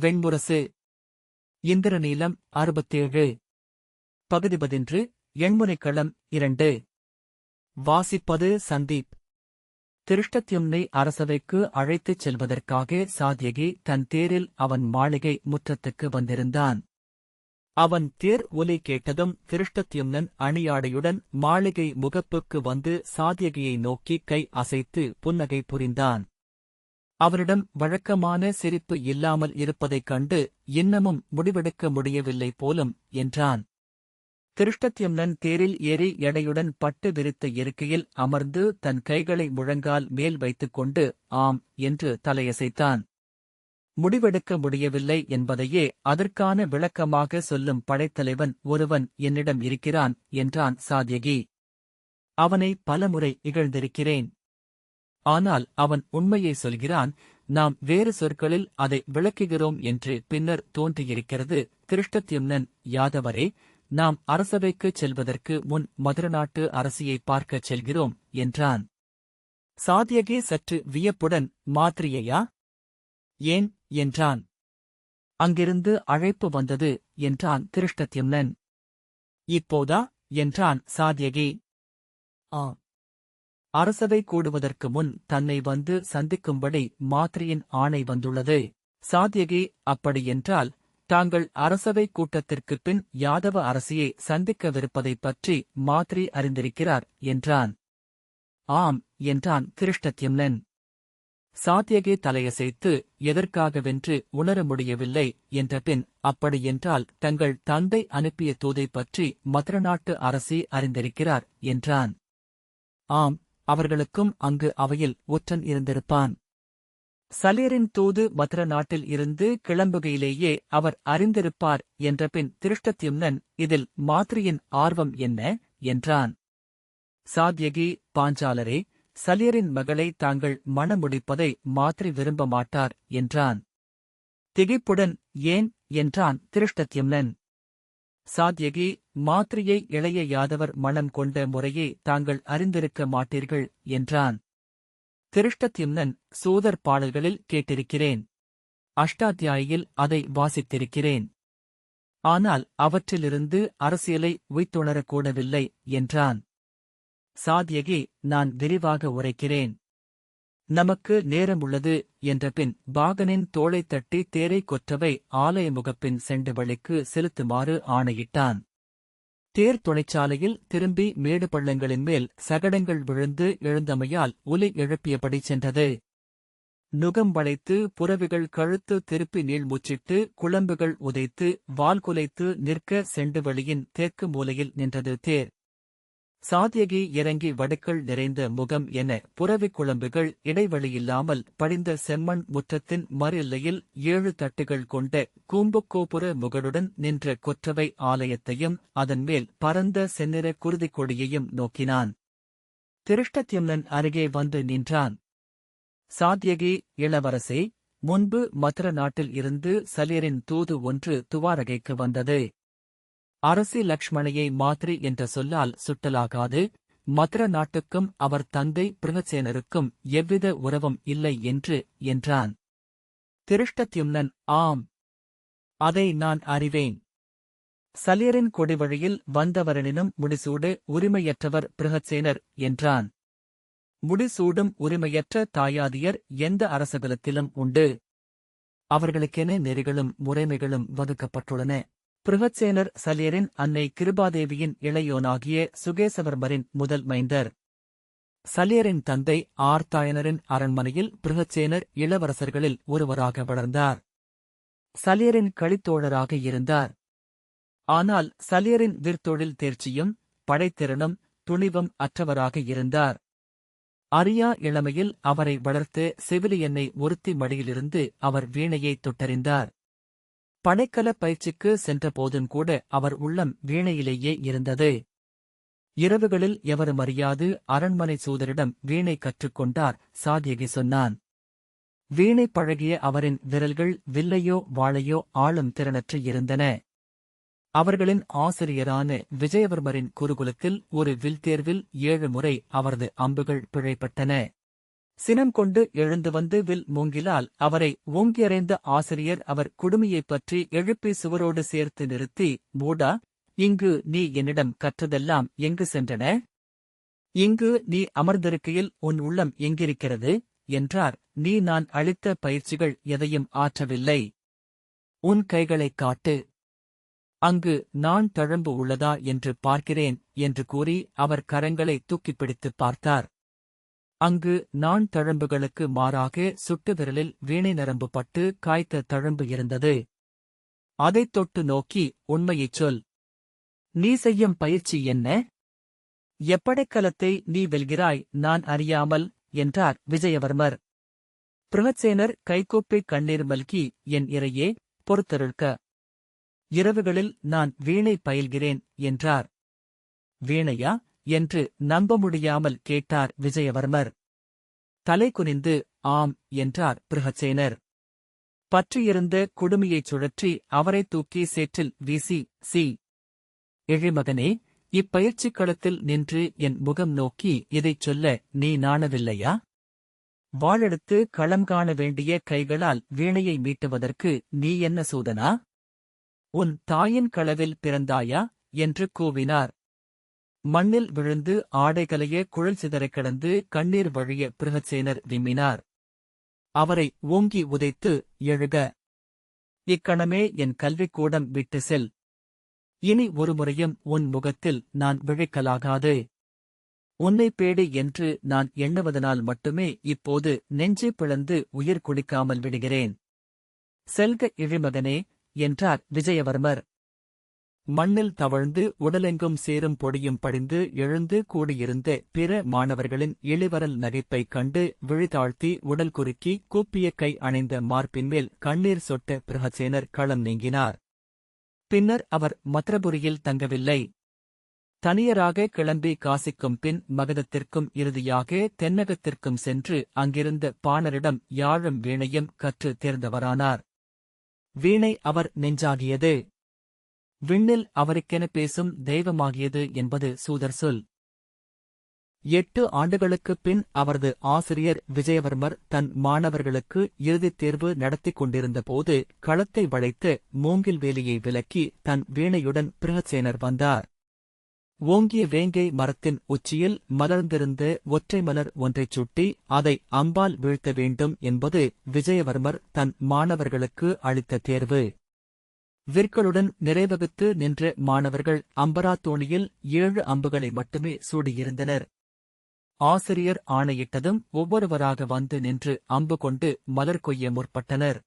வெண்முரசு. இந்திரநீலம் அறுபத்தேழு. பகுதி பதின்று எண்முனைக்களம் இரண்டு. வாசிப்பது சந்தீப். திருஷ்டத்யும்னை அரசவைக்கு அழைத்துச் செல்வதற்காக சாத்யகி தன் தேரில் அவன் மாளிகை முற்றத்துக்கு வந்திருந்தான். அவன் தேர் ஒலி கேட்டதும் திருஷ்டத்யும்னன் அணியாடையுடன் மாளிகை முகப்புக்கு வந்து சாத்யகியை நோக்கி கை அசைத்து புன்னகை புரிந்தான். அவரிடம் வழக்கமான சிரிப்பு இல்லாமல் இருப்பதைக் கண்டு இன்னமும் முடிவெடுக்க முடியவில்லை போலும் என்றான். திருஷ்டத்யம்னன் தேரில் ஏறி எடையுடன் பட்டு விரித்த இருக்கையில் அமர்ந்து தன் கைகளை முழங்கால் மேல் வைத்துக் கொண்டு ஆம் என்று தலையசைத்தான். முடிவெடுக்க முடியவில்லை என்பதையே அதற்கான விளக்கமாக சொல்லும் படைத்தலைவன் ஒருவன் என்னிடம் இருக்கிறான் என்றான் சாத்யகி. அவனை பலமுறை இகழ்ந்திருக்கிறேன். ஆனால் அவன் உண்மையை சொல்கிறான் நாம் வேறு சொற்களில் அதை விளக்குகிறோம் என்று பின்னர் தோன்றியிருக்கிறது. திருஷ்டத்யும்னன் யாதவரே நாம் அரசவைக்குச் செல்வதற்கு முன் மதுரநாட்டு அரசியை பார்க்கச் செல்கிறோம் என்றான். சாத்தியகே சற்று வியப்புடன் மாத்திரியையா ஏன்? என்றான். அங்கிருந்து அழைப்பு வந்தது என்றான் திருஷ்டத்யம்னன். இப்போதா? என்றான் சாத்யகி ஆ அரசவை கூடுவதற்கு முன் தன்னை வந்து சந்திக்கும்படி மாத்ரியின் ஆணை வந்துள்ளது. சாத்யகி அப்படியென்றால் தாங்கள் அரசவை கூட்டத்திற்குப் பின் யாதவ அரசியை சந்திக்கவிருப்பதைப் பற்றி மாத்ரி அறிந்திருக்கிறார் என்றான். ஆம் என்றான் திருஷ்டத்யும்னன். சாத்யகி தலையசைத்து எதற்காகவென்று உணர முடியவில்லை? என்ற பின் அப்படியென்றால் தங்கள் தந்தை அனுப்பிய தூதை பற்றி மதுரநாட்டு அரசி அறிந்திருக்கிறார் என்றான். ஆம் அவர்களுக்கும் அங்கு அவையில் ஒற்றன் இருந்திருப்பான். சலேரின் தூது மதுர நாட்டில் இருந்து கிளம்புகையிலேயே அவர் அறிந்திருப்பார் என்ற பின் திருஷ்டத்யும்னன் இதில் மாத்ரியின் ஆர்வம் என்ன? என்றான். சாத்யகி பாஞ்சாலரே சலியரின் மகளை தாங்கள் மணமுடிப்பதை மாத்ரி விரும்ப மாட்டார் என்றான். திகைப்புடன் ஏன்? என்றான் திருஷ்டத்யும்னன். சாத்யகி மாத்ரியை இளைய யாதவர் மணம் கொண்ட முறையை தாங்கள் அறிந்திருக்க மாட்டீர்கள் என்றான். திருஷ்டத்யும்னன் சூதர் பாடல்களில் கேட்டிருக்கிறேன். அஷ்டாத்தியாயில் அதை வாசித்திருக்கிறேன். ஆனால் அவற்றிலிருந்து அரசியலை உய்த்துணரக்கூடவில்லை என்றான். சாத்யகி நான் விரிவாக உரைக்கிறேன். நமக்கு நேரம் உள்ளது என்ற பின் பாகனின் தோளைத் தட்டி தேரை கொற்றவை ஆலய முகப்பின் செண்டு வழிக்கு செலுத்துமாறு ஆணையிட்டான். தேர் தொழிற்சாலையில் திரும்பி மேடு பள்ளங்களின் மேல் சகடங்கள் விழுந்து எழுந்தமையால் ஒலி எழுப்பியபடி சென்றது. நுகம் வளைத்து புறவிகள் கழுத்து திருப்பி நீள்மூச்சிட்டு குழம்புகள் உதைத்து வால் குலைத்து நிற்க செண்டு வழியின் தெற்கு மூலையில் நின்றது தேர். சாத்தியகி இறங்கி வடுக்கள் நிறைந்த முகம் என புறவிக் குழம்புகள் இடைவெளியில்லாமல் படிந்த செம்மண் முற்றத்தின் மறு ஏழு தட்டுகள் கொண்ட கூம்புக்கோபுர முகடுடன் நின்ற கொற்றவை ஆலயத்தையும் அதன் மேல் பரந்த செந்நிற குருதிக் கொடியையும் நோக்கினான். திருஷ்டத்யம்னன் அருகே வந்து நின்றான். சாத்தியகி இளவரசே முன்பு மதுர நாட்டில் இருந்து சலியரின் தூது ஒன்று துவாரகைக்கு வந்தது. அரசி லக்ஷ்மணையை மாத்ரி என்ற சொல்லால் சுட்டலாகாது. மதுர நாட்டுக்கும் அவர் தந்தை பிருகசேனருக்கும் எவ்வித உறவும் இல்லை என்று என்றான். திருஷ்டத்யும்னன் ஆம். அதை நான் அறிவேன். சலியரின் கொடிவழியில் வந்தவரனினும் முடிசூடு உரிமையற்றவர் பிருகசேனர் என்றான். முடிசூடும் உரிமையற்ற தாயாதியர் எந்த அரசகுலத்திலும் உண்டு. அவர்களுக்கென நெறிகளும் முறைமைகளும் வகுக்கப்பட்டுள்ளன. பிருகத்சேனர் சலியரின் அன்னை கிருபாதேவியின் இளையோனாகிய சுகேசவர்மரின் முதல் மைந்தர். சலியரின் தந்தை ஆர்த்தாயனரின் அரண்மனையில் பிருகத்சேனர் இளவரசர்களில் ஒருவராக வளர்ந்தார். சலியரின் கழித்தோழராக இருந்தார். ஆனால் சலியரின் விற்தொழில் தேர்ச்சியும் படைத்திறனும் துணிவும் அற்றவராக இருந்தார். அரியா இளமையில் அவரை வளர்த்து செவிலியன்னை ஒருத்தி மடியிலிருந்து அவர் வீணையைத் தொட்டறிந்தார். படைக்கல பயிற்சிக்கு சென்றபோதும் கூட அவர் உள்ளம் வீணையிலேயே இருந்தது. இரவுகளில் எவரும் அறியாது அரண்மனை சூதரிடம் வீணை கற்றுக்கொண்டார் சாதியகி சொன்னான். வீணை பழகிய அவரின் விரல்கள் வில்லையோ வாழையோ ஆளும் திறனற்று இருந்தன. அவர்களின் ஆசிரியரான விஜயவர்மரின் குருகுலத்தில் ஒரு வில் தேர்வில் ஏழு முறை அவரது அம்புகள் பிழைப்பட்டன. சினம் கொண்டு எழுந்து வந்து வில் மூங்கிலால் அவரை ஓங்கியறைந்த ஆசிரியர் அவர் குடுமையைப் பற்றி எழுப்பி சுவரோடு சேர்த்து நிறுத்தி மூடா இங்கு நீ என்னிடம் கற்றதெல்லாம் எங்கு சென்றன? இங்கு நீ அமர்ந்திருக்கையில் உன் உள்ளம் எங்கிருக்கிறது? என்றார். நீ நான் அளித்த பயிற்சிகள் எதையும் ஆற்றவில்லை. உன் கைகளைக் காட்டு. அங்கு நான் தழம்பு உள்ளதா என்று பார்க்கிறேன் என்று கூறி அவர் கரங்களை தூக்கிப் பிடித்துப் பார்த்தார். அங்கு நான் தழம்புகளுக்கு மாறாக சுட்டு விரலில் வீணை நரம்பு பட்டு காய்த்த தழம்பு இருந்தது. அதைத் தொட்டு நோக்கி உண்மையைச் சொல். நீ செய்யும் பயிற்சி என்ன? எப்படைக்கலத்தை நீ வெல்கிறாய் நான் அறியாமல்? என்றார் விஜயவர்மர். பிரகத்சேனர் கைகூப்பி கண்ணீர் மல்கி என் இறையே பொறுத்தருள்க இரவுகளில் நான் வீணை பயில்கிறேன் என்றார். வீணையா? என்று நம்ப முடியாமல் கேட்டார் விஜயவர்மர். தலை குனிந்து ஆம் என்றார் பிருகச்சேனர் பற்றியிருந்த குடுமியைச் சுழற்றி அவரை தூக்கி சேற்றில் வீசி சி. எழிமகனே இப்பயிற்சிக் களத்தில் நின்று என் முகம் நோக்கி இதைச் சொல்ல நீ நாணவில்லையா? வாழெடுத்து களம் காண வேண்டிய கைகளால் வீணையை மீட்டுவதற்கு நீ என்ன சூதனா? உன் தாயின் களவில் பிறந்தாயா? என்று கூவினார். மண்ணில் விழுந்து ஆடைகளைய குழல் சிதறக் கிடந்து கண்ணீர் வழிய பிருகச்சேனர் விம்மினார். அவரை ஓங்கி உதைத்து எழுக. இக்கணமே என் கல்விக்கூடம் விட்டு செல். இனி ஒருமுறையும் உன் முகத்தில் நான் விழிக்கலாகாது. உன்னை பேடி என்று நான் எண்ணுவதனால் மட்டுமே இப்போது நெஞ்சு பிளந்து உயிர் குளிக்காமல் விடுகிறேன். செல்க இழிமகனே என்றார் விஜயவர்மர். மண்ணில் தவழ்ந்து உடலெங்கும் சேரும் பொடியும் படிந்து எழுந்து கூடியிருந்த பிற மாணவர்களின் இளிவரல் நகைப்பைக் கண்டு விழிதாழ்த்தி உடல் குறுக்கி கூப்பிய கை அணைந்த மார்பின்மேல் கண்ணீர் சொட்ட பிரகசேனர் களம் நீங்கினார். பின்னர் அவர் மத்ரபுரியில் தங்கவில்லை. தனியராக கிளம்பி காசிக்கும் பின் மகதத்திற்கும் இறுதியாக தென்னகத்திற்கும் சென்று அங்கிருந்த பாணரிடம் யாழும் வீணையும் கற்று தேர்ந்தவரானார். வீணை அவர் நெஞ்சாகியது. விண்ணில் அவருக்கென பேசும் தெய்வமாகியது என்பது சூதர் சொல். எட்டு ஆண்டுகளுக்குப் பின் அவரது ஆசிரியர் விஜயவர்மர் தன் மாணவர்களுக்கு இறுதித் தேர்வு நடத்திக் கொண்டிருந்தபோது களத்தை வளைத்து மூங்கில் வேலியை விலக்கி தன் வீணையுடன் பிரகசேனர் வந்தார். ஓங்கிய வேங்கை மரத்தின் உச்சியில் மலர்ந்திருந்த ஒற்றை மலர் ஒன்றைச் சுட்டி அதை அம்பால் வீழ்த்த வேண்டும் என்பது விஜயவர்மர் தன் மாணவர்களுக்கு அளித்த தேர்வு. விற்களுடன் நிறைவகுத்து நின்ற மாணவர்கள் அம்பராத்தோணியில் ஏழு அம்புகளை மட்டுமே சூடியிருந்தனர். ஆசிரியர் ஆணையிட்டதும் ஒவ்வொருவராக வந்து நின்று அம்பு கொண்டு மலர் கொய்ய முற்பட்டனர்.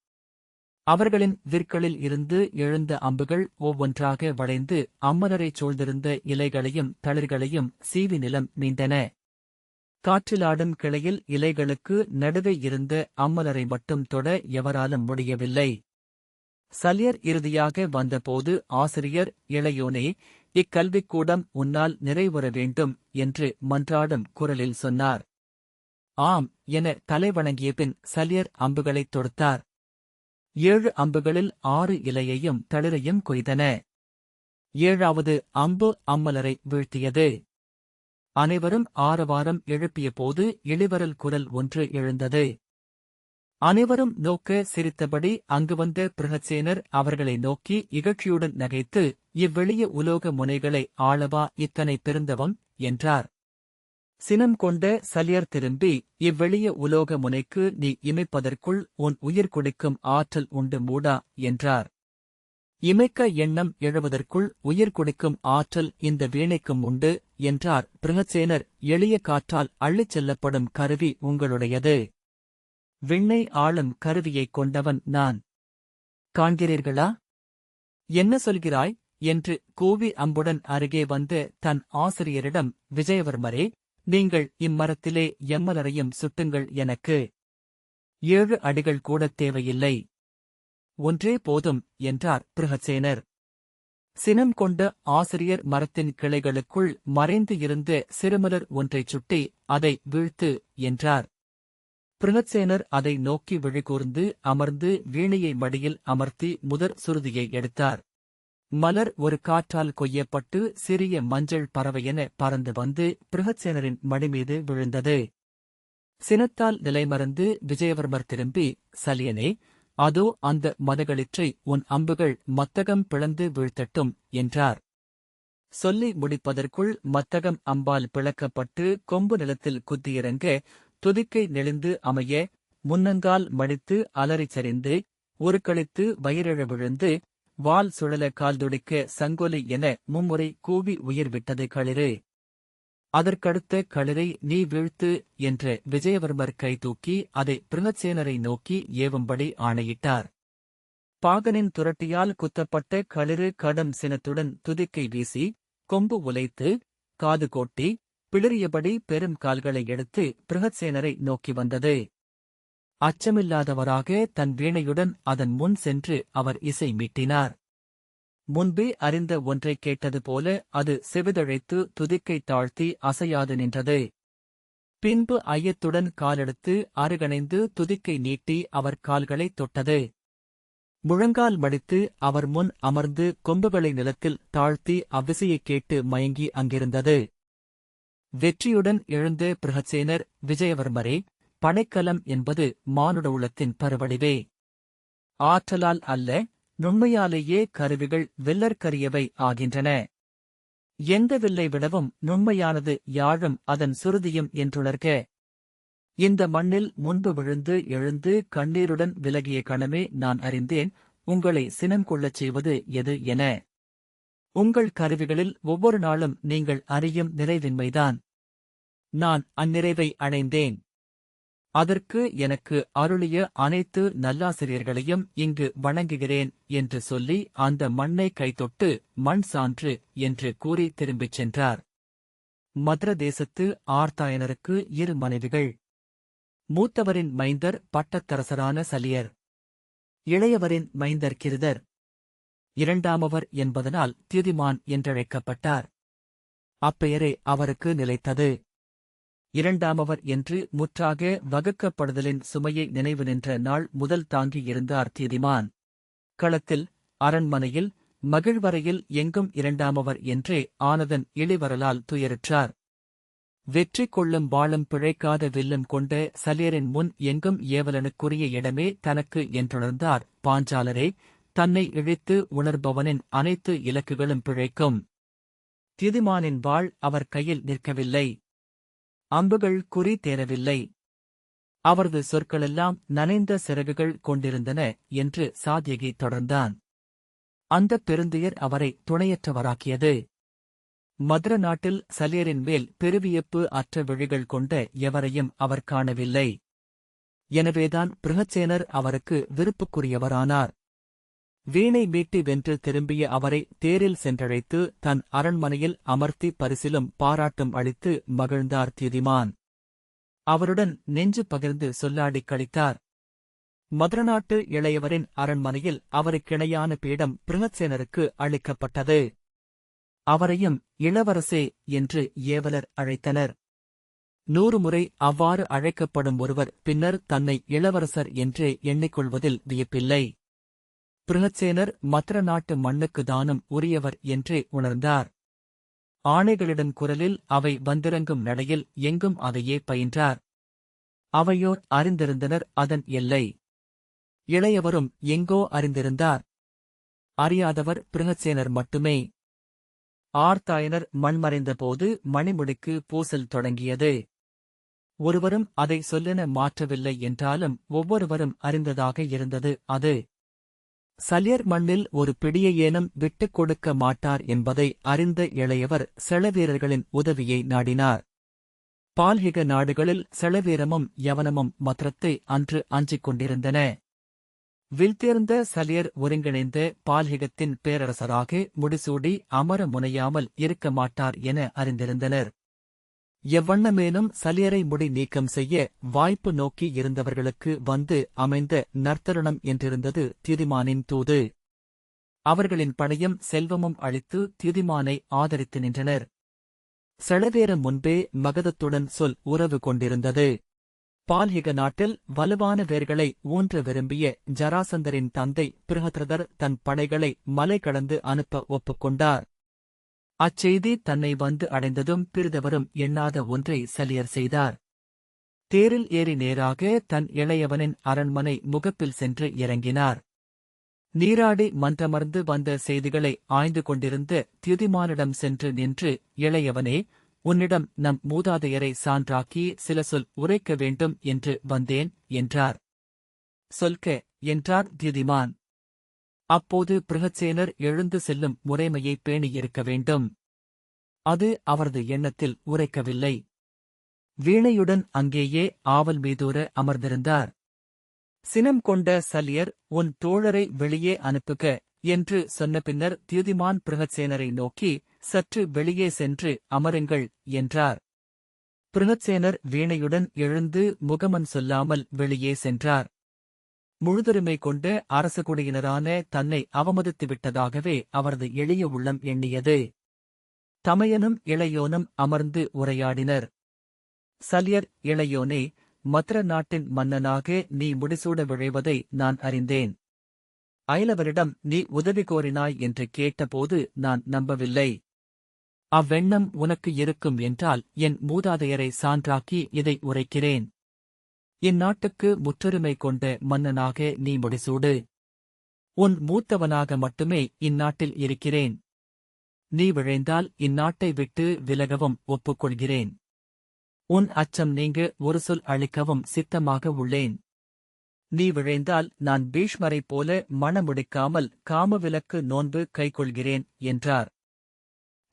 அவர்களின் விற்களில் இருந்து எழுந்த அம்புகள் ஒவ்வொன்றாக வளைந்து அம்மலரைச் சூழ்ந்திருந்த இலைகளையும் தளிர்களையும் சீவி நிலம் மீண்டன காற்றிலாடும் கிளையில் இலைகளுக்கு நடுவே இருந்த அம்மலரை மட்டும் தொட எவராலும் முடியவில்லை. சலியர் இறுதியாக வந்தபோது ஆசிரியர் இளையோனே இக்கல்விக்கூடம் உன்னால் நிறைவுற வேண்டும் என்று மன்றாடும் குரலில் சொன்னார். ஆம் என தலைவணங்கிய பின் சலியர் அம்புகளைத் தொடுத்தார். ஏழு அம்புகளில் ஆறு இலையையும் தளிரையும் கொய்தன. ஏழாவது அம்பு அம்மலரை வீழ்த்தியது. அனைவரும் ஆரவாரம் எழுப்பியபோது இளிவரல் குரல் ஒன்று எழுந்தது. அனைவரும் நோக்க சிரித்தபடி அங்கு வந்த பிரகசேனர் அவர்களை நோக்கி இகழ்ச்சியுடன் நகைத்து இவ்வெளிய உலோக முனைகளை ஆளவா இத்தனை பெருந்தவம்? என்றார். சினம் கொண்ட சலியர் திரும்பி இவ்வெளிய உலோக முனைக்கு நீ இமைப்பதற்குள் உன் உயிர் குடிக்கும் ஆற்றல் உண்டு மூடா? என்றார். இமைக்க எண்ணம் எழுவதற்குள் உயிர் குடிக்கும் ஆற்றல் இந்த வீணைக்கும் உண்டு? என்றார் பிரகசேனர். எளிய காற்றால் அள்ளிச் செல்லப்படும் கருவி உங்களுடையது. விண்ணை ஆளும் கருவியைக் கொண்டவன் நான். காண்கிறீர்களா? என்ன சொல்கிறாய்? என்று கூவி அம்புடன் அருகே வந்து தன் ஆசிரியரிடம் விஜயவர்மரே நீங்கள் இம்மரத்திலே எம்மலரையும் சுட்டுங்கள் எனக்கு. ஏழு அடிகள் கூடத் தேவையில்லை. ஒன்றே போதும் என்றார் பிரகசேனர். சினம் கொண்ட ஆசிரியர் மரத்தின் கிளைகளுக்குள் மறைந்து இருந்த சிறுமலர் ஒன்றைச் சுட்டி அதை வீழ்த்து என்றார். பிருகத்சேனர் அதை நோக்கி விழிகூர்ந்து அமர்ந்து வீணையை மடியில் அமர்த்தி முதற் சுருதியை எடுத்தார். மலர் ஒரு காற்றால் கொய்யப்பட்டு சிறிய மஞ்சள் பறவையென பறந்து வந்து பிருகத்சேனரின் மடிமீது விழுந்தது. சினத்தால் நிலைமறந்து விஜயவர்மர் திரும்பி சலியனே அதோ அந்த மதகளிற்றை உன் அம்புகள் மத்தகம் பிளந்து வீழ்த்தட்டும் என்றார். சொல்லி முடிப்பதற்குள் மத்தகம் அம்பால் பிளக்கப்பட்டு கொம்பு நிலத்தில் குத்தியிறங்க துதிக்கை நெளிந்து அமைய முன்னங்கால் மடித்து அலறிச் சரிந்து உருக்களித்து வயிறிழ விழுந்து வால் சுழல கால் துடிக்க சங்கொலி என மும்முறை கூவி உயிர் விட்டது களிறு. அதற்கடுத்த களிரை நீ வீழ்த்து என்ற விஜயவர்மர் கை தூக்கி அதை பிருங்கசேனரை நோக்கி ஏவும்படி ஆணையிட்டார். பாகனின் துரட்டியால் குத்தப்பட்ட களிறு கடும் சினத்துடன் துதிக்கை வீசி கொம்பு உலைத்து காது கோட்டி பிளறியபடி பெரும் கால்களை எடுத்து பிருகத்சேனரை நோக்கி வந்தது. அச்சமில்லாதவராக தன் வீணையுடன் அதன் முன் சென்று அவர் இசை மீட்டினார். முன்பே அறிந்த ஒன்றைக் கேட்டது போல அது செவிதழைத்து துதிக்கை தாழ்த்தி அசையாது நின்றது. பின்பு ஐயத்துடன் காலெடுத்து அருகணைந்து துதிக்கை நீட்டி அவர் கால்களைத் தொட்டது. முழங்கால் மடித்து அவர் முன் அமர்ந்து கொம்புகளை நிலத்தில் தாழ்த்தி அவ்விசையைக் கேட்டு மயங்கி அங்கிருந்தது. வெற்றியுடன் எழுந்த பிரகசேனர் விஜயவர்மரே படைக்கலம் என்பது மானுட உள்ளத்தின் பருவடிவே ஆற்றலால் அல்ல நுண்மையாலேயே கருவிகள் வெல்லற்கரியவை ஆகின்றன. எந்த வில்லை விடவும் நுண்மையானது யாழும் அதன் சுருதியும் என்றுணர்க. இந்த மண்ணில் முன்பு விழுந்து எழுந்து கண்ணீருடன் விலகிய கணமே நான் அறிந்தேன் உங்களை சினம் கொள்ளச் செய்வது எது என. உங்கள் கருவிகளில் ஒவ்வொரு நாளும் நீங்கள் அறியும் நிறைவின்மைதான். நான் அந்நிறைவை அடைந்தேன். அதற்கு எனக்கு அருளிய அனைத்து நல்லாசிரியர்களையும் இங்கு வணங்குகிறேன் என்று சொல்லி அந்த மண்ணை கைத்தொட்டு மண் சான்று என்று கூறி திரும்பிச் சென்றார். மதுர தேசத்து ஆர்த்தாயனருக்கு இரு மனைவிகள். மூத்தவரின் மைந்தர் பட்டத்தரசரான சலியர். இளையவரின் மைந்தர் கிருதர். இரண்டாமவர் என்பதனால் தியுதிமான் என்றழைக்கப்பட்டார். அப்பெயரே அவருக்கு நிலைத்தது. இரண்டாமவர் என்று முற்றாக வகுக்கப்படுதலின் சுமையை நினைவு நின்ற நாள் முதல் தாங்கி இருந்தார் தீதிமான். களத்தில் அரண்மனையில் மகிழ்வரையில் எங்கும் இரண்டாமவர் என்றே ஆனதன் இளிவரலால் துயருற்றார். வெற்றி கொள்ளும் வாழும் பிழைக்காத வில்லும் கொண்ட சலியரின் முன் எங்கும் ஏவலனுக்குரிய இடமே தனக்கு என்றுணர்ந்தார். பாஞ்சாலரே தன்னை இழித்து உணர்பவனின் அனைத்து இலக்குகளும் பிழைக்கும். திதிமானின் வாழ் அவர் கையில் நிற்கவில்லை. அம்புகள் குறி தேரவில்லை அவரது சொற்களெல்லாம் நனைந்த சிறகுகள் கொண்டிருந்தன என்று சாத்யகி தொடர்ந்தான். அந்தப் பெருந்துயர் அவரை துணையற்றவராக்கியது. மதுர நாட்டில் சலியரின் மேல் பெருவியப்பு அற்ற விழிகள் கொண்ட எவரையும் அவர் காணவில்லை. எனவேதான் பிருகச்சேனர் அவருக்கு விருப்புக்குரியவரானார். வீணை மீட்டி வென்று திரும்பிய அவரை தேரில் சென்றழைத்து தன் அரண்மனையில் அமர்த்தி பரிசிலும் பாராட்டும் அளித்து மகிழ்ந்தார் திதிமான். அவருடன் நெஞ்சு பகிர்ந்து சொல்லாடிக் கழித்தார். மதுரநாட்டு இளையவரின் அரண்மனையில் அவருக்கிணையான பீடம் பிருகத்சேனருக்கு அளிக்கப்பட்டது. அவரையும் இளவரசே என்று ஏவலர் அழைத்தனர். நூறு முறை அவ்வாறு அழைக்கப்படும் ஒருவர் பின்னர் தன்னை இளவரசர் என்றே எண்ணிக்கொள்வதில் வியப்பில்லை. பிரணசேனர் மத்திர நாட்டு மண்ணுக்கு தானும் உரியவர் என்றே உணர்ந்தார். ஆணைகளிடம் குரலில் அவை வந்திறங்கும் நடையில் எங்கும் அதையே பயின்றார். அவையோர் அறிந்திருந்தனர் அதன் எல்லை. இளையவரும் எங்கோ அறிந்திருந்தார். அறியாதவர் பிரணசேனர் மட்டுமே. ஆர்த்தாயனர் மண்மறைந்தபோது மணிமுடிக்கு பூசல் தொடங்கியது. ஒருவரும் அதை சொல்லென மாற்றவில்லை என்றாலும் ஒவ்வொருவரும் அறிந்ததாக இருந்தது அது. சலியர் மண்ணில் ஒரு பிடியையேனும் விட்டுக் கொடுக்க மாட்டார் என்பதை அறிந்த இளையவர் செளவீரர்களின் உதவியை நாடினார். பால்ஹிக நாடுகளில் செளவீரமும் யவனமும் மத்திரத்தை அன்று அஞ்சிக் கொண்டிருந்தன. வில்தேர்ந்த சலியர் ஒருங்கிணைந்த பால்ஹிகத்தின் பேரரசராக முடிசூடி அமர முனையாமல் இருக்க மாட்டார் என அறிந்திருந்தனர். எவ்வண்ணமேனும் சலியரை முடி நீக்கம் செய்ய வாய்ப்பு நோக்கி இருந்தவர்களுக்கு வந்து அமைந்த நர்த்தருணம் என்றிருந்தது திதிமானின் தூது. அவர்களின் படையும் செல்வமும் அளித்து திதிமானை ஆதரித்து நின்றனர். செளவேரம் முன்பே மகதத்துடன் சொல் உறவு கொண்டிருந்தது. பால்ஹிக நாட்டில் வலுவான வேர்களை ஊன்ற விரும்பிய ஜராசந்தரின் தந்தை பிருகத்ரதர் தன் படைகளை மலை கடந்து அனுப்ப ஒப்புக்கொண்டார். அச்செய்தி தன்னை வந்து அடைந்ததும் பிரிதவரும் எண்ணாத ஒன்றை சலியர் செய்தார். தேரில் ஏறி நேராக தன் இளையவனின் அரண்மனை முகப்பில் சென்று இறங்கினார். நீராடி மன்றமர்ந்து வந்த செய்திகளை ஆய்ந்து கொண்டிருந்த தியுதிமானிடம் சென்று நின்று இளையவனே உன்னிடம் நம் மூதாதையரை சான்றாக்கி சில சொல் உரைக்க வேண்டும் என்று வந்தேன் என்றார். சொல்க என்றார் தியுதிமான் அப்போது பிருகச்சேனர் எழுந்து செல்லும் முறைமையை பேணியிருக்க வேண்டும். அது அவரது எண்ணத்தில் உரைக்கவில்லை. வீணையுடன் அங்கேயே ஆவல் மீதூர அமர்ந்திருந்தார். சினம் கொண்ட சல்யர் உன் தோழரை வெளியே அனுப்புக என்று சொன்ன பின்னர் தியுதிமான் பிருகச்சேனரை நோக்கி சற்று வெளியே சென்று அமருங்கள் என்றார். பிருகச்சேனர் வீணையுடன் எழுந்து முகமன் சொல்லாமல் வெளியே சென்றார். முழுதுரிமை கொண்ட அரசகுடியினரான தன்னை அவமதித்து விட்டதாகவே அவரது எளிய உள்ளம் எண்ணியது. தமையனும் இளையோனும் அமர்ந்து உரையாடினர். சல்யர் இளையோனே மத்ர நாட்டின் மன்னனாக நீ முடிசூட விழைவதை நான் அறிந்தேன். அயலவரிடம் நீ உதவி கோரினாய் என்று கேட்டபோது நான் நம்பவில்லை. அவ்வெண்ணம் உனக்கு இருக்கும் என்றால் என் மூதாதையரை சான்றாக்கி இதை உரைக்கிறேன். இந்நாட்டுக்கு முற்றுரிமை கொண்ட மன்னனாக நீ முடிசூடு. உன் மூத்தவனாக மட்டுமே இந்நாட்டில் இருக்கிறேன். நீ விழைந்தால் இந்நாட்டை விட்டு விலகவும் ஒப்புக்கொள்கிறேன். உன் அச்சம் நீங்க ஒரு சொல் அளிக்கவும் சித்தமாக உள்ளேன். நீ விழைந்தால் நான் பீஷ்மரைப் போல மணமுடிக்காமல் காமவிலக்கு நோன்பு கைக்கொள்கிறேன் என்றார்.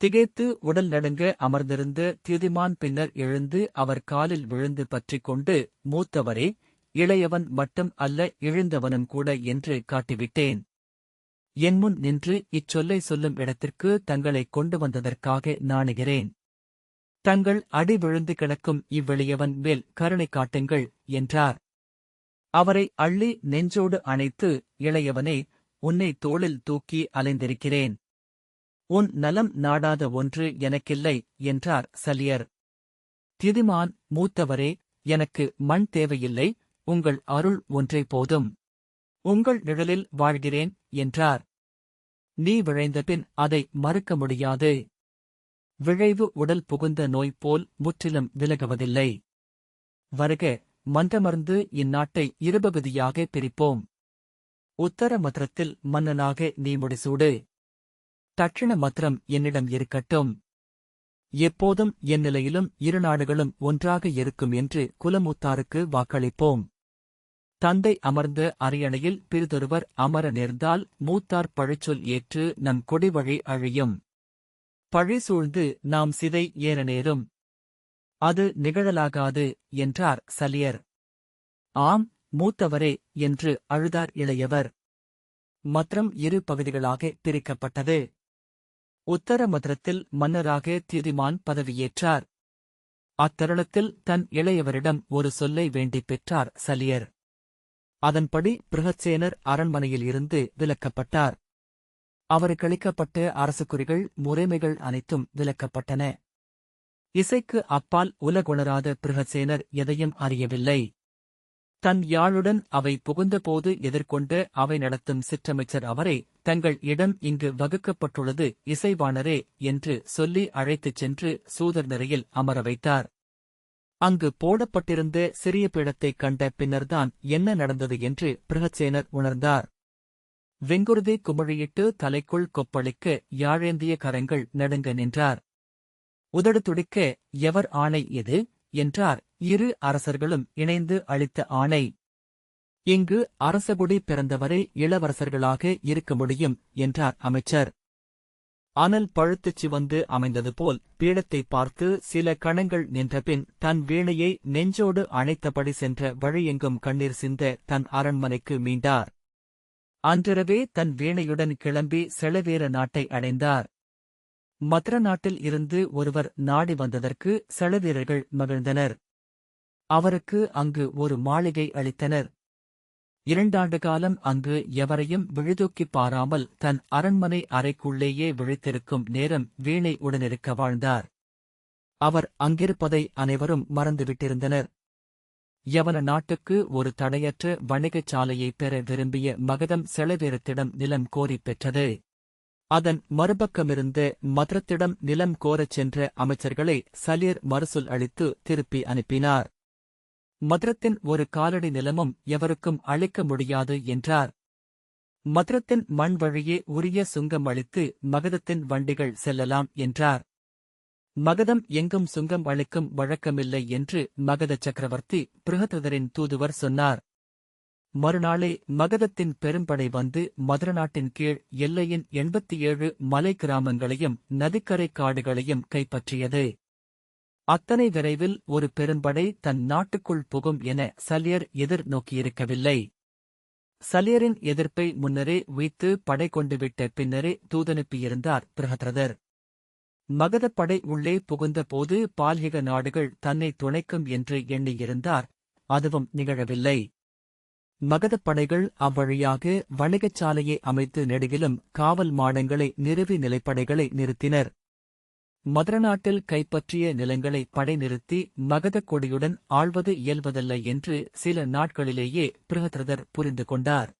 திகைத்து உடல் நடுங்க அமர்ந்திருந்த தியுதிமான் பின்னர் எழுந்து அவர் காலில் விழுந்து பற்றிக் கொண்டு மூத்தவரே இளையவன் மட்டும் அல்ல இழிந்தவனும் கூட என்று காட்டிவிட்டேன். என் முன் நின்று இச்சொல்லை சொல்லும் இடத்திற்கு தங்களை கொண்டு வந்ததற்காக நாணுகிறேன். தங்கள் அடி விழுந்து கிடக்கும் இவ்வெளியவன் மேல் கருணை காட்டுங்கள் என்றார். அவரை அள்ளி நெஞ்சோடு அணைத்து இளையவனே உன்னை தோளில் தூக்கி அலைந்திருக்கிறேன். உன் நலம் நாடாத ஒன்று எனக்கில்லை என்றார் சலியர். திதிமான் மூத்தவரே எனக்கு மண் தேவையில்லை உங்கள் அருள் ஒன்றே போதும். உங்கள் நிழலில் வாழ்கிறேன் என்றார். நீ விழைந்தபின் அதை மறுக்க முடியாது. விழைவு உடல் புகுந்த நோய் போல் முற்றிலும் விலகுவதில்லை. வருக மந்தமர்ந்து இந்நாட்டை இருபகுதியாக பிரிப்போம். உத்தர மத்திரத்தில் மன்னனாக நீ முடிசூடு. தட்சிண மத்திரம் என்னிடம் இருக்கட்டும். எப்போதும் என் நிலையிலும் இரு நாடுகளும் ஒன்றாக இருக்கும் என்று குலமூத்தாருக்கு வாக்களிப்போம். தந்தை அமர்ந்த அரியணையில் பிறிதொருவர் அமர நேர்ந்தால் மூத்தார் பழிச்சொல் ஏற்று நம் கொடிவழி அழியும். பழி சூழ்ந்து நாம் சிதை ஏற நேரும். அது நிகழலாகாது என்றார் சலியர். ஆம் மூத்தவரே என்று அழுதார் இளையவர். மற்றம் இரு பகுதிகளாக பிரிக்கப்பட்டது. உத்தர மதுரத்தில் மன்னராக திரிமான் பதவியேற்றார். அத்தருணத்தில் தன் இளையவரிடம் ஒரு சொல்லை வேண்டிப் பெற்றார் சலியர். அதன்படி பிருகச்சேனர் அரண்மனையில் இருந்து விலக்கப்பட்டார். அவருக்களிக்கப்பட்ட அரசுக்குறிகள் முறைமைகள் அனைத்தும் விலக்கப்பட்டன. இசைக்கு அப்பால் உலகுணராத பிருகசேனர் எதையும் அறியவில்லை. தன் யாழுடன் அவை புகுந்தபோது எதிர்கொண்டு அவை நடத்தும் சிற்றமைச்சர் அவரை தங்கள் இடம் இங்கு வகுக்கப்பட்டுள்ளது இசைவாணரே என்று சொல்லி அழைத்துச் சென்று சூதர் நிறையில் அமர வைத்தார். அங்கு போடப்பட்டிருந்த சிறிய பீடத்தைக் கண்ட பின்னர்தான் என்ன நடந்தது என்று பிரகச்சேனர் உணர்ந்தார். வெங்குருதி குமழியிட்டு தலைக்குள் கொப்பளிக்க யாழேந்திய கரங்கள் நடுங்க நின்றார். உதடு துடிக்க எவர் ஆணை எது? என்றார். இரு அரசர்களும் இணைந்து அளித்த ஆணை இங்கு அரசகுடி பிறந்தவரை இளவரசர்களாக இருக்க முடியும் என்றார் அமைச்சர். அனல் பழுத்துச் சிவந்து அமைந்தது போல் பீடத்தை பார்த்து சில கணங்கள் நின்றபின் தன் வீணையை நெஞ்சோடு அணைத்தபடி சென்ற வழியெங்கும் கண்ணீர் சிந்த தன் அரண்மனைக்கு மீண்டார். அன்றிரவே தன் வீணையுடன் கிளம்பி செளவேர நாட்டை அடைந்தார். மதுர நாட்டில் இருந்து ஒருவர் நாடி வந்ததற்கு செளவீரர்கள் மகிழ்ந்தனர். அவருக்கு அங்கு ஒரு மாளிகை அளித்தனர். இரண்டாண்டு காலம் அங்கு எவரையும் விழுதூக்கிப் பாராமல் தன் அரண்மனை அறைக்குள்ளேயே விழித்திருக்கும் நேரம் வீணை உடனிருக்க வாழ்ந்தார். அவர் அங்கிருப்பதை அனைவரும் மறந்துவிட்டிருந்தனர். யவன நாட்டுக்கு ஒரு தடையற்ற வணிகச் சாலையைப் பெற விரும்பிய மகதம் செலவேரத்திடம் நிலம் கோரிப் பெற்றது. அதன் மறுபக்கமிருந்த மதுரத்திடம் நிலம் கோரச் சென்ற அமைச்சர்களை சலீர் மறுசொல் அளித்து திருப்பி அனுப்பினார். மதுரத்தின் ஒரு காலடி நிலமும் எவருக்கும் அளிக்க முடியாது என்றார். மதுரத்தின் மண் வழியே உரிய சுங்கம் அளித்து மகதத்தின் வண்டிகள் செல்லலாம் என்றார். மகதம் எங்கும் சுங்கம் அளிக்கும் வழக்கமில்லை என்று மகத சக்கரவர்த்தி பிருகதரின் தூதுவர் சொன்னார். மறுநாளே மகதத்தின் பெரும்படை வந்து மதுர நாட்டின் கீழ் எல்லையின் எண்பத்தி ஏழு மலை கிராமங்களையும் நதிக்கரை காடுகளையும் கைப்பற்றியது. அத்தனை விரைவில் ஒரு பெரும்படை தன் நாட்டுக்குள் புகும் என சலியர் எதிர் நோக்கியிருக்கவில்லை சலியரின் எதிர்ப்பை முன்னரே வைத்து படை கொண்டுவிட்ட பின்னரே தூதனுப்பியிருந்தார் பிரகத்ரதர். மகதப் படை உள்ளே புகுந்தபோது பால்யக நாடுகள் தன்னை துணைக்கும் என்று எண்ணியிருந்தார் அதுவும் நிகழவில்லை. மகதப் படைகள் அவ்வழியாக வணிகச் சாலையை அமைத்து நெடுகிலும் காவல் மாடங்களை நிறுவி நிலைப்படைகளை நிறுத்தினர். மதுரநாட்டில் கைப்பற்றிய நிலங்களை படை நிறுத்தி மகதக் கொடியுடன் ஆள்வது இயல்வதல்ல என்று சில நாட்களிலேயே பிருகத்ரதர் புரிந்து கொண்டார்.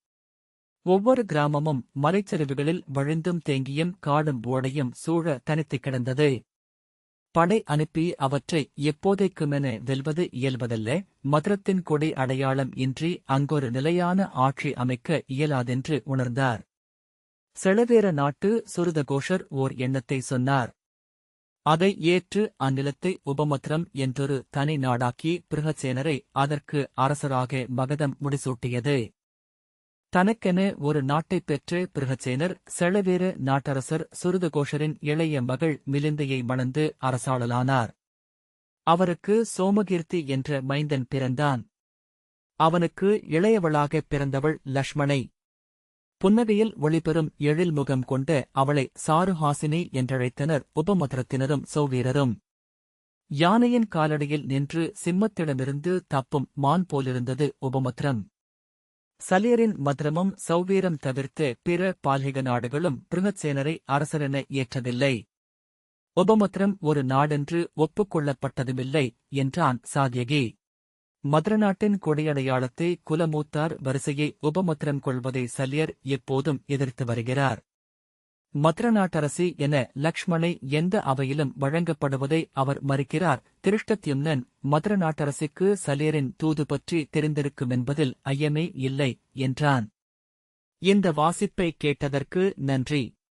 ஒவ்வொரு கிராமமும் மலைச்சரிவுகளில் வழிந்தும் தேங்கியும் காடும் ஓடையும் சூழ தனித்துக் கிடந்தது. படை அனுப்பி அவற்றை எப்போதைக்குமென வெல்வது இயல்வதல்ல. மதுரத்தின் கொடி அடையாளம் இன்றி அங்கொரு நிலையான ஆட்சி அமைக்க இயலாதென்று உணர்ந்தார். செளவேர நாட்டு சுருதகோஷர் ஓர் எண்ணத்தை சொன்னார். அதை ஏற்று அந்நிலத்தை உபமத்ரம் என்றொரு தனி நாடாக்கி பிருகசேனரை அதற்கு அரசராக மகதம் முடிசூட்டியது. தனக்கென ஒரு நாட்டைப் பெற்று பிருகசேனர் செளவேர நாட்டரசர் சுருதகோஷரின் இளைய மகள் மிலிந்தையை மணந்து அரசாளலானார். அவருக்கு சோமகீர்த்தி என்ற மைந்தன் பிறந்தான். அவனுக்கு இளையவளாகப் பிறந்தவள் லக்ஷ்மணை. புன்னகையில் ஒளிபெறும் எழில் முகம் கொண்ட அவளை சாருஹாசினி என்றழைத்தனர் உபமதுரத்தினரும் சௌவீரரும். யானையின் காலடியில் நின்று சிம்மத்திடமிருந்து தப்பும் மான் போலிருந்தது உபமத்ரம் சலியரின் மதுரமும் சௌவீரம் தவிர்த்து பிற பாலிக நாடுகளும் பிருகத்சேனரை அரசரென ஏற்றதில்லை. உபமத்ரம் ஒரு நாடென்று ஒப்புக்கொள்ளப்பட்டதுமில்லை என்றான் சாத்யகி மதுரநாட்டின் கொடையடையாளத்தை குலமூத்தார் வரிசையை உபமத்திரம் கொள்வதை சல்யர் எப்போதும் எதிர்த்து வருகிறார். மதுரநாட்டரசி என லக்ஷ்மணை எந்த அவையிலும் வழங்கப்படுவதை அவர் மறுக்கிறார். திருஷ்டத்யும்னன் மதுரநாட்டரசிக்கு சல்யரின் தூது பற்றி தெரிந்திருக்குமென்பதில் ஐயமே இல்லை என்றான். இந்த வாசிப்பை கேட்டதற்கு நன்றி.